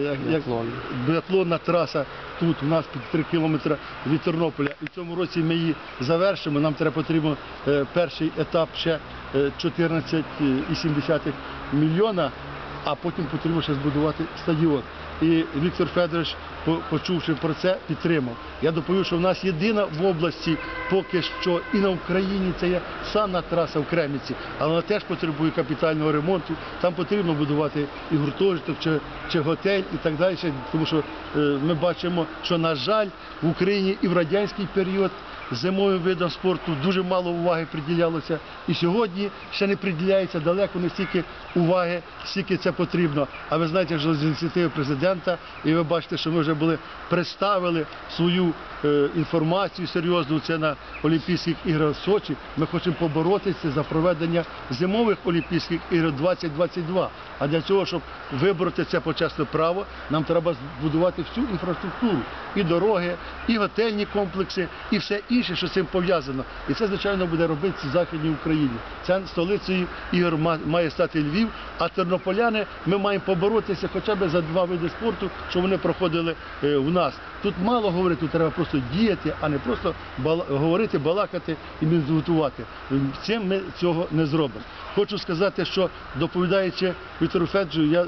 Як, як біатлонна траса тут у нас під 3 кілометри від Тернополя. І в цьому році ми її завершимо. Нам треба потрібно е, перший етап ще е, 14,7 мільйона, а потім потрібно ще збудувати стадіон. І Віктор Федорович, почувши про це, підтримав. Я доповів, що в нас єдина в області поки що і на Україні це є санна траса в Креміці, але вона теж потребує капітального ремонту. Там потрібно будувати і гуртожиток, чи, чи готель, і так далі. Тому що е, ми бачимо, що на жаль в Україні і в радянський період зимовим видам спорту дуже мало уваги приділялося. І сьогодні ще не приділяється далеко не стільки уваги, скільки це потрібно. А ви знаєте, що з ініціативи президента, і ви бачите, що ми вже були представили свою е, інформацію серйозну. Це на Олімпійських іграх в Сочі. Ми хочемо поборотися за проведення зимових Олімпійських ігор 2022. А для цього, щоб вибороти це почесне право, нам треба збудувати всю інфраструктуру, і дороги, і готельні комплекси, і все інше, що з цим пов'язано. І це, звичайно, буде робитися в Західній Україні. Це столицею ігор ма- має стати Львів, а тернополяни ми маємо поборотися хоча б за два види спорту, що вони проходили е, в нас. Тут мало говорити, тут треба просто діяти, а не просто бала- говорити, балакати і мінзготувати. Цим ми цього не зробимо. Хочу сказати, що доповідаючи Віктору Феджу, я